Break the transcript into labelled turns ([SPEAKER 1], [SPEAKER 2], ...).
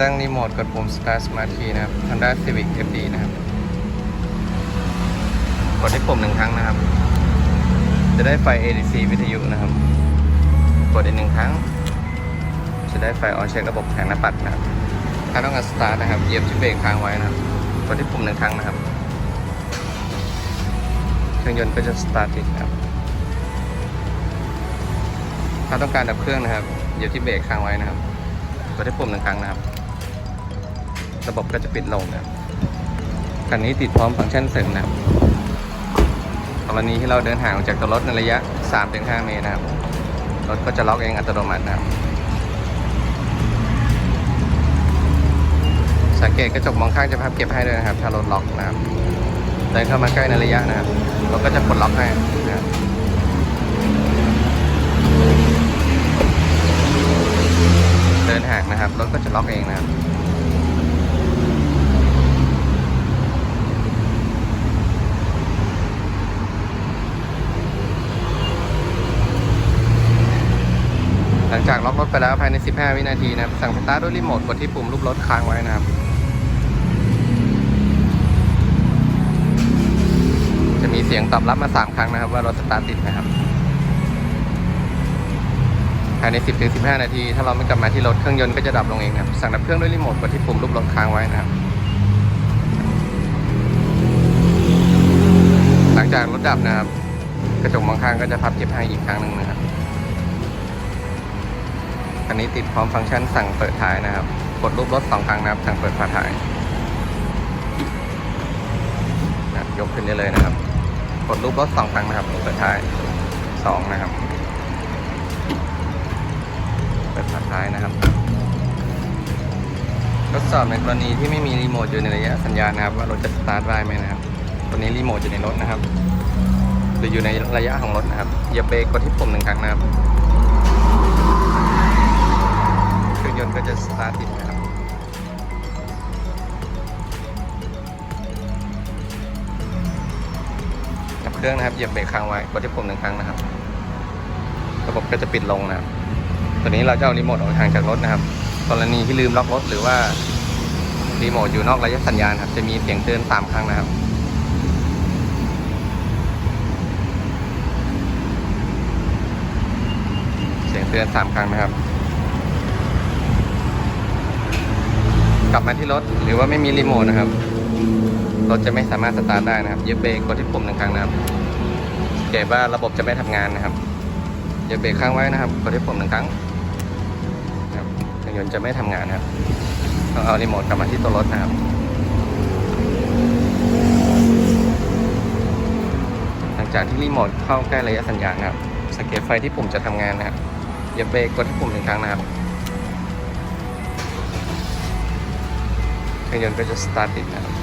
[SPEAKER 1] ตั้งรีโมทกดปุ่ม Start Smart Key นะครับ Honda Civic FD นะครับ กดที่ปุ่มหนึ่งครั้งนะครับ จะได้ไฟ ADC วิทยุนะครับ กดอีกหนึ่งครั้ง จะได้ไฟออนเช็คระบบแผงหน้าปัดนะครับ ถ้าต้องการ Start นะครับ เหยียบที่เบรกค้างไว้นะครับ กดที่ปุ่มหนึ่งครั้งนะครับ เครื่องยนต์ก็จะ Start ติดครับ ถ้าต้องการดับเครื่องนะครับ เหยียบที่เบรกค้างไว้นะครับกดที่ปุ่มหนึ่งครั้งนะครับ ระบบก็จะปิดลงนะครับคันนี้ติดพร้อมฟังก์ชันเสริมนะครับกรณีที่เราเดินห่างออกจากตัวรถในระยะ 3-5 เมตรนะครับ รถก็จะล็อกเองอัตโนมัตินะครับ สังเกตกระจกมองข้างจะพับเก็บให้ด้วยนะครับ ถ้ารถล็อกนะครับ เดินเข้ามาใกล้ในระยะนะครับ รถก็จะปลดล็อกให้นะครับเดินห่างนะครับ รถก็จะล็อกเองนะครับ ลังจากล็อกรถไปแล้วภายใน 15 วินาทีนะครับ สั่งสตาร์ทด้วยรีโมทกดที่ปุ่มรูปรถค้างไว้นะครับจะมีเสียงตอบรับมา 3 ครั้งนะครับ ว่ารถสตาร์ทติดนะครับ ภายใน 10-15 นาที ถ้าเราไม่กลับมาที่รถเครื่องยนต์ก็จะดับลงเองนะครับ สั่งดับเครื่องด้วยรีโมทกดที่ปุ่มรูปรถค้างไว้นะครับ หลังจากรถดับนะครับ กระจกมองข้างก็จะพับเก็บให้อีกครั้งหนึ่งนะครับ คันนี้ติดพร้อมฟังก์ชันสั่งเปิดท้ายนะครับ กดรูปรถสองครั้งนะครับ สั่งเปิดฝาท้ายนะยกขึ้นได้เลยนะครับ กดรูปรถสองครั้งนะครับเปิดท้ายสองนะครับ เปิดฝาท้ายนะครับ ทดสอบในกรณีที่ไม่มีรีโมทอยู่ในระยะสัญญาณนะครับ ว่ารถจะสตาร์ทได้ไหมนะครับ ตัวนี้รีโมทอยู่ในรถนะครับหรืออยู่ในระยะของรถนะครับเหยียบเบรกกดที่ปุ่มหนึ่งครั้งนะครับ รื่องนะครับเหยียบเบรกค้างไว้กดที่ปุ่มหนึ่งครั้งนะครับ ระบบก็จะปิดลงนะครับตัวนี้เราจะเอารีโมทออกห่างจากรถนะครับกรณีที่ลืมล็อกรถหรือว่ารีโมทอยู่นอกระยะสัญญาณครับ จะมีเสียงเตือนสามครั้งนะครับเสียงเตือนสามครั้งนะครับ กลับมาที่รถหรือว่าไม่มีรีโมทนะครับ รถจะไม่สามารถสตาร์ทได้นะครับ เยียบเบรกกดที่ปุ่มหนึ่งครั้งนะครับเกตว่าระบบจะไม่ทำงานนะครับเยียบเบรกค้างไว้นะครับกดที่ปุ่มหนึ่งครั้งครับเครื่องยนต์จะไม่ทำงานนะครับต้องเอารีโมทกลับมาที่ตัวรถนะครับหลังจากที่รีโมทเข้าใกล้ระยะสัญญาณนะครับสังเกตไฟที่ปุ่มจะทำงานนะครับเยียบเบรกกดที่ปุ่มหนึ่งครั้งนะครับเครื่องยนต์ก็จะสตาร์ทติดนะครับ